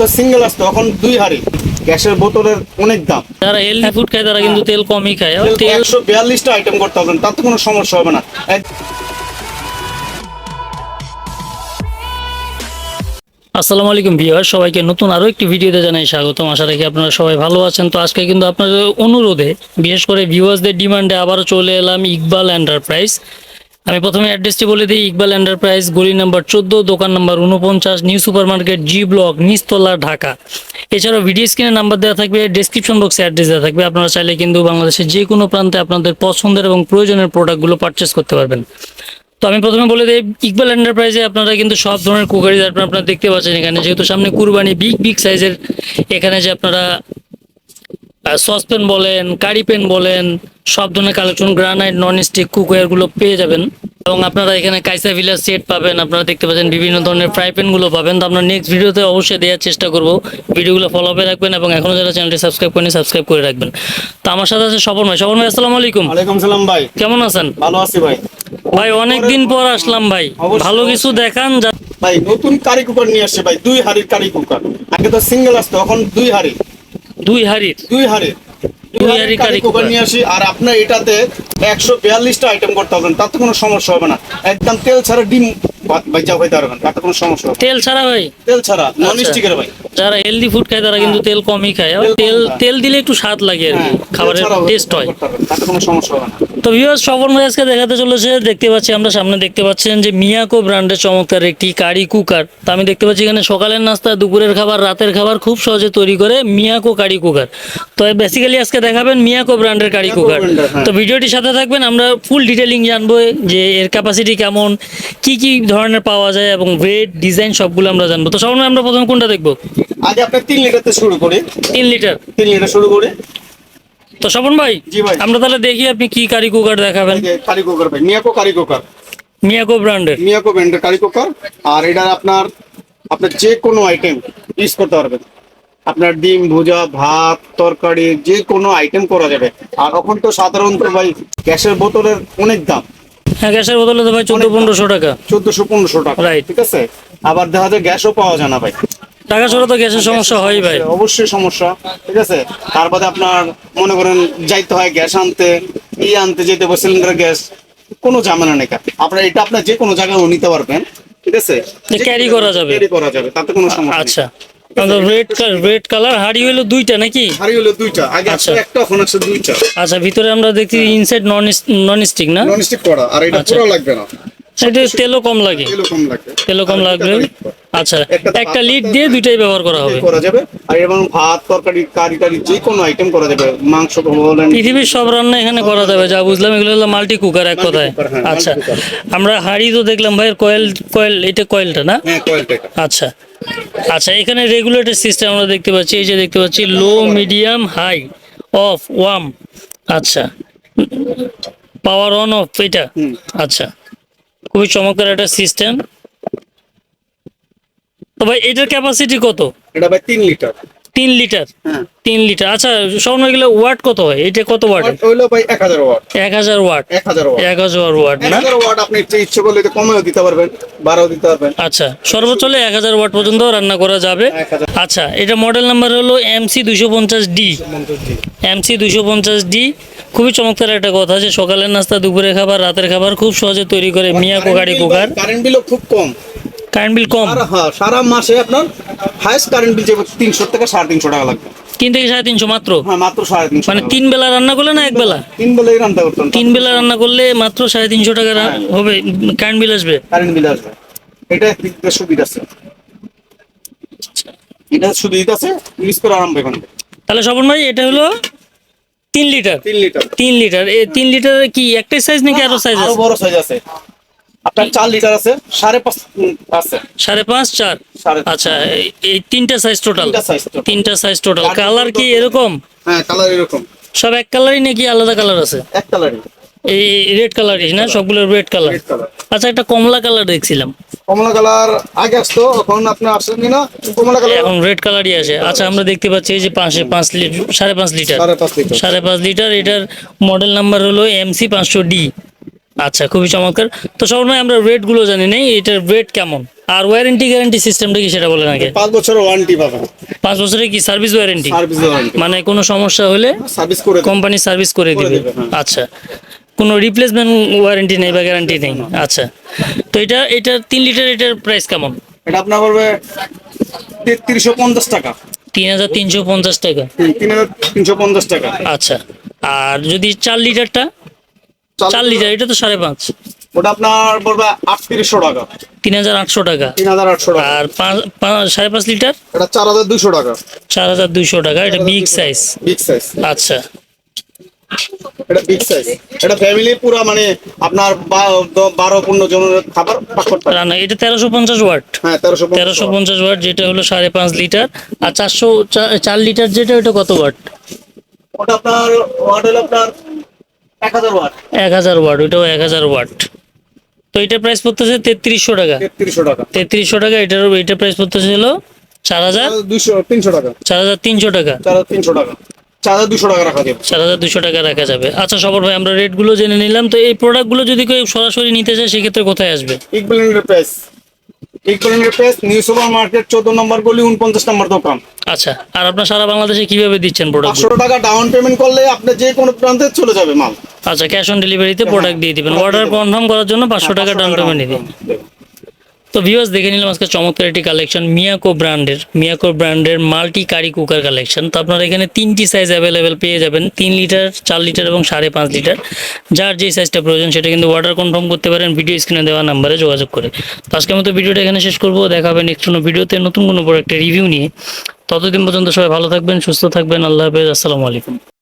তো সিঙ্গেল আসতো এখন দুই হাড়ি। গ্যাসের বোতলের অনেক দাম। যারা হেলদি ফুড খায় তারা কিন্তু তেল কমই খায়। তেল একশো বিয়াল্লিশটা আইটেম করতে হবে তাতে কোনো সমস্যা হবে না। আসসালামু আলাইকুম ভিউয়ার সবাইকে নতুন আরও একটি ভিডিওতে জানাই স্বাগতম। আশা রাখি আপনারা সবাই ভালো আছেন। তো আজকে কিন্তু আপনাদের অনুরোধে বিশেষ করে ভিউয়ার্সদের ডিমান্ডে আবারও চলে এলাম ইকবাল এন্টারপ্রাইজ আমি প্রথমে অ্যাড্রেসটি বলে দিই, ইকবাল এন্টারপ্রাইজ, গলি নাম্বার চোদ্দ, দোকান নাম্বার উনপঞ্চাশ new super market G block, নিচতলা, ঢাকা। এছাড়াও ভিডিও স্ক্রিনে নাম্বার দেওয়া থাকবে ডেসক্রিপশন বক্সে অ্যাড্রেস দেওয়া থাকবে। আপনারা চাইলে কিন্তু বাংলাদেশের যে কোনো প্রান্তে আপনাদের পছন্দের এবং প্রয়োজনের প্রোডাক্টগুলো পারচেস করতে পারবেন। তো আমি প্রথমে বলে দিই, ইকবাল এন্টারপ্রাইজে আপনারা কিন্তু সব ধরনের কুকারি আপনারা দেখতে পাচ্ছেন এখানে। যেহেতু সামনে কুরবানি, বিগ বিগ সাইজের এখানে যে আপনারা সসপ্যান বলেন কারি পেন বলেন সব ধরনের কালেকশন গ্রানাইট নন স্টিক কুকওয়্যারগুলো পেয়ে যাবেন। এবং আপনারা এখানে কাইসা ভিলার সেট পাবেন আপনারা দেখতে পাচ্ছেন বিভিন্ন ধরনের ফ্রাই প্যানগুলো পাবেন। তো আমরা নেক্সট ভিডিওতে অবশ্যই দেওয়ার চেষ্টা করব। ভিডিওগুলো ফলো আপে রাখবেন এবং এখনও যারা চ্যানেলটি সাবস্ক্রাইব করেনি সাবস্ক্রাইব করে রাখবেন। তো আমার সাথে আছে স্বপন ভাই। স্বপন ভাই আসসালামু আলাইকুম। ওয়ালাইকুম সালাম ভাই। কেমন আছেন? ভালো আছি ভাই। ভাই অনেক দিন পর আসলাম ভাই। ভালো কিছু দেখান ভাই নতুন কারি কুকার নিয়ে আসছে ভাই দুই হাড়ির কারি কুকার। আগে তো সিঙ্গেল আসতো এখন দুই হাড়ি। দুই হাড়ির। দুই হাড়ির। দুই হাঁড়ি কারি কুকার কুকার। নিয়ে আসি আর আপনার এটাতে একশো বিয়াল্লিশটা আইটেম করতে তাতে কোনো সমস্যা হবে না। একদম তেল ছাড়া ডিম পারবেন তাতে কোনো সমস্যা হবে তেল ছাড়া ভাই তেল ছাড়া নন আচ্ছা। স্টিকের ভাই যারা হেলদি ফুড খায় তারা কিন্তু তেল কমই খায়। তেল তেল দিলে একটু স্বাদ লাগে আর কি হ্যাঁ, খাবারের টেস্ট হয়। তাতে কোনো সমস্যা হবে না। তো ভিউয়ার্স সবর ভাই আজকে দেখাতে চলেছে দেখতে পাচ্ছি আমরা সামনে দেখতে পাচ্ছেন যে মিয়াকো ব্র্যান্ডের চমৎকার একটি কারি কুকার তো আমি দেখতে পাচ্ছি এখানে সকালের নাস্তা দুপুরের খাবার রাতের খাবার খুব সহজে তৈরি করে মিয়াকো কারি কুকার তো বেসিক্যালি আজকে দেখাবেন মিয়াকো ব্র্যান্ডের কারি কুকার। তো ভিডিওটির সাথে থাকবেন আমরা ফুল ডিটেলিং জানব যে এর ক্যাপাসিটি কেমন কি কি ধরনের পাওয়া যায় এবং ওয়েট ডিজাইন সবগুলো আমরা জানব। তো সবার আমরা প্রথমে কোনটা দেখব? আগে আপনার তিন লিটারতে শুরু করি। তিন লিটার তিন লিটার শুরু করি। তো স্বপন ভাই জি ভাই। আমরা তাহলে দেখি আপনি কি কারি কুকার দেখাবেন। কারি কুকার ভাই মিয়াকো কারি কুকার মিয়াকো ব্র্যান্ডের মিয়াকো ব্র্যান্ডের কারি কুকার আর এটা আপনার আপনার যে কোনো আইটেম ইউজ করতে পারবেন। আপনার ডিম ভুজা ভাত তরকারি যে কোনো আইটেম করা যাবে। আর এখন তো সাধারণত ভাই গ্যাসের বোতলের অনেক দাম। হ্যাঁ গ্যাসের বোতলে তো ভাই চোদ্দ। পনেরোশো টাকা। চোদ্দশো পনেরোশো টাকা। Right. ঠিক আছে? আবার দেখা যায় গ্যাসও পাওয়া যায় না ভাই। টাকা ছাড়া তো গ্যাসের সমস্যা হয় ভাই। অবশ্যই সমস্যা ঠিক আছে? তারপরে আপনার মনে করেন যাইতে হয় গ্যাস আনতে ই আনতে যেতে হবে সিলিন্ডার গ্যাস কোনো ঝামেলা নেই আপনার এটা আপনার যে কোনো জায়গায় নিতে পারবেন ঠিক আছে? carry করা যাবে। ক্যারি করা যাবে তাতে কোনো সমস্যা আচ্ছা। রেড রেড কালার হাড়ি দুইটা নাকি? হাড়ি হলো দুইটা আগে আচ্ছা। একটা এখন আছে দুইটা। আচ্ছা ভিতরে আমরা দেখছি ইনসাইড নন নন স্টিক না? নন স্টিক করা আর এটা আচ্ছা। পুরো লাগবে না। এটা তেলও কম লাগে। লাগবে তেলও কম লাগবে। আচ্ছা একটা লিড দিয়ে। দুইটাই ব্যবহার করা হবে। করা যাবে। আর এবং ভাত তরকারি কারি টারি যে কোনো আইটেম করা যাবে। মাংস বলেন। পৃথিবীর সব রান্না এখানে করা যাবে। যা বুঝলাম এগুলো হলো মাল্টি কুকার এক কথায়। হ্যাঁ, আচ্ছা আমরা হাড়ি তো দেখলাম ভাই কয়েল কয়েল এটা কয়েলটা না? হ্যাঁ কয়েলটা আচ্ছা আচ্ছা এখানে রেগুলেটর সিস্টেম আমরা দেখতে পাচ্ছি। এই যে দেখতে পাচ্ছি low medium high off warm আচ্ছা পাওয়ার অন অফ এটা। আচ্ছা খুবই চমৎকার একটা সিস্টেম তো ভাই এটার ক্যাপাসিটি কত? এটা ভাই তিন লিটার। তিন লিটার? হ্যাঁ। তিন লিটার। আচ্ছা স্বর্ণ গেলে ওয়াট কত হয়? এটা কত ওয়াট হইল ভাই এক হাজার ওয়াট এক হাজার ওয়াট এক হাজার ওয়াট এক হাজার ওয়াট না? ওয়াট আপনি ইচ্ছে করলে এটা কমেও দিতে পারবেন বাড়াও দিতে পারবেন। আচ্ছা সর্বোচ্চ হলে এক হাজার ওয়াট পর্যন্ত রান্না করা যাবে। আচ্ছা এটা মডেল নাম্বার হলো এমসি দুইশো পঞ্চাশ ডি এমসি দুইশো পঞ্চাশ ডি খুবই চমৎকার একটা কথা যে সকালের নাস্তা দুপুরে খাবার রাতের খাবার খুব সহজে তৈরি করে মিয়া কোকারি কুকার। কারেন্ট বিলও খুব কম। কারেন্ট বিল কম? হ্যাঁ সারা মাসে আপনার হাইস্ট কারেন্ট বিল যাবে তিনশো থেকে সাড়ে তিনশো টাকা লাগবে। তিন থেকে সাড়ে তিনশো মাত্র? হ্যাঁ মাত্র সাড়ে তিনশো মানে তিন বেলা রান্না করলে না এক বেলা? তিন বেলাই রান্না করতাম তিন বেলা রান্না করলে মাত্র সাড়ে তিনশো টাকা হবে কারেন্ট বিল আসবে? কারেন্ট বিল আসবে। এটা থেকে সুবিধা আছে। এটা সুবিধা আছে ইউজ করে আরাম এখানে তাহলে স্বপন ভাই এটা হলো তিন লিটার। তিন লিটার। তিন লিটার। এই তিন লিটারের কি একটাই সাইজ নাকি আরও সাইজ আছে? বড় সাইজ আছে। আপনার চার লিটার আছে সাড়ে পাঁচ আছে। সাড়ে পাঁচ চার? আচ্ছা এই- তিনটা সাইজ টোটাল তিনটা সাইজ টোটাল কালার কি এরকম? হ্যাঁ কালার এরকম। সব এক কালারই নাকি আলাদা কালার আছে? এক কালারই এই রেড কালারই না? সবগুলো রেড কালার আচ্ছা একটা কমলা কালার দেখছিলাম। কমলা কালার আগে আসতো এখন আপনি আসছেন কিনা কমলা কালার এখন রেড কালারই আছে। আচ্ছা আমরা দেখতে পাচ্ছি এই যে পাঁচে পাঁচ লিটার সাড়ে পাঁচ লিটার সাড়ে পাঁচ লিটার এটার মডেল নাম্বার হলো এমসি পাঁচশো ডি আচ্ছা খুবই চমৎকার। তো সবাই আমরা রেটগুলো জানি নাই এটার রেট কেমন? আর ওয়ারেন্টি গ্যারান্টি সিস্টেমটা কি সেটা বলেন আগে? পাঁচ বছরের ওয়ারেন্টি পাবেন। পাঁচ বছরের কি সার্ভিস ওয়ারেন্টি সার্ভিস ওয়ারেন্টি মানে কোনো সমস্যা হলে সার্ভিস করে কোম্পানি সার্ভিস করে দিবে। হ্যাঁ। আচ্ছা। কোনো রিপ্লেসমেন্ট ওয়ারেন্টি নেই বা গ্যারান্টি নেই? আচ্ছা। তো এটা এটা তিন লিটার এটার প্রাইস কেমন? এটা আপনার পড়বে তেত্রিশশো পঞ্চাশ টাকা। তিন হাজার তিনশো পঞ্চাশ টাকা। তিন হাজার তিনশো পঞ্চাশ টাকা। আচ্ছা। আর যদি চার লিটারটা চার লিটার এটা তো সাড়ে পাঁচ। ওটা আপনার পড়বে আটত্রিশশো টাকা। তিন হাজার আটশো টাকা। তিন হাজার আটশো টাকা। আর সাড়ে পাঁচ লিটার? এটা চার হাজার দুশো টাকা। চার হাজার দুইশো টাকা এটা বিগ সাইজ বিগ সাইজ আচ্ছা। এটা বিগ সাইজ এটা ফ্যামিলি পুরো মানে আপনার বারো পনেরো জনের খাবার রান্না এটা তেরোশো পঞ্চাশ ওয়াট। হ্যাঁ তেরোশো তেরোশো পঞ্চাশ ওয়াট যেটা হলো সাড়ে পাঁচ লিটার। আর চারশো চার লিটার যেটা ওটা কত ওয়াট? ওটা আপনার ওয়াট হলো আপনার এক হাজার ওয়াট। এক ওইটাও এক হাজার ওয়াট। তো এটার প্রাইস পড়তেছে তেত্রিশশো টাকা। তেত্রিশশো টাকা। এটার প্রাইস পড়তেছে হলো চার হাজার। দুশো তিনশো টাকা। চার হাজার তিনশো টাকা। চার হাজার তিনশো টাকা। চার হাজার দুশো টাকা রাখা যাবে। আচ্ছা সবার ভাই আমরা রেটগুলো জেনে নিলাম। তো এই প্রোডাক্টগুলো যদি কেউ সরাসরি নিতে চায় সেক্ষেত্রে কোথায় আসবে? প্রাইস নিউ সুপার মার্কেট চোদ্দ নম্বর গলি উনপঞ্চাশ নম্বর দোকান। আচ্ছা আর আপনার সারা বাংলাদেশে কীভাবে দিচ্ছেন প্রোডাক্ট টাকা ডাউন পেমেন্ট করলে আপনি যে কোনো প্রান্তে চলে যাবে মাল। আচ্ছা ক্যাশ অন ডেলিভারিতে প্রোডাক্ট দিয়ে দিবেন। অর্ডার কনফার্ম করার জন্য পাঁচশো টাকা ডাউন পেমেন্ট দিবেন তো ভিউয়ার্স দেখে নিলাম আজকে চমৎকার একটি কালেকশন মিয়াকো ব্র্যান্ডের মিয়াকো ব্র্যান্ডের মাল্টি কারি কুকার কালেকশন তো আপনারা এখানে তিনটি সাইজ অ্যাভেলেবেল পেয়ে যাবেন, তিন লিটার চার লিটার এবং সাড়ে পাঁচ লিটার যার যে সাইজটা প্রয়োজন সেটা কিন্তু অর্ডার কনফার্ম করতে পারেন ভিডিও স্ক্রিনে দেওয়া নাম্বারে যোগাযোগ করে। তো আজকের মতো ভিডিওটা এখানে শেষ করব, দেখা হবে নেক্সট কোনো ভিডিওতে নতুন কোনো প্রোডাক্টের রিভিউ নিয়ে। ততদিন পর্যন্ত সবাই ভালো থাকবেন, সুস্থ থাকবেন, আল্লাহ হাফেজ, আসসালামু আলাইকুম।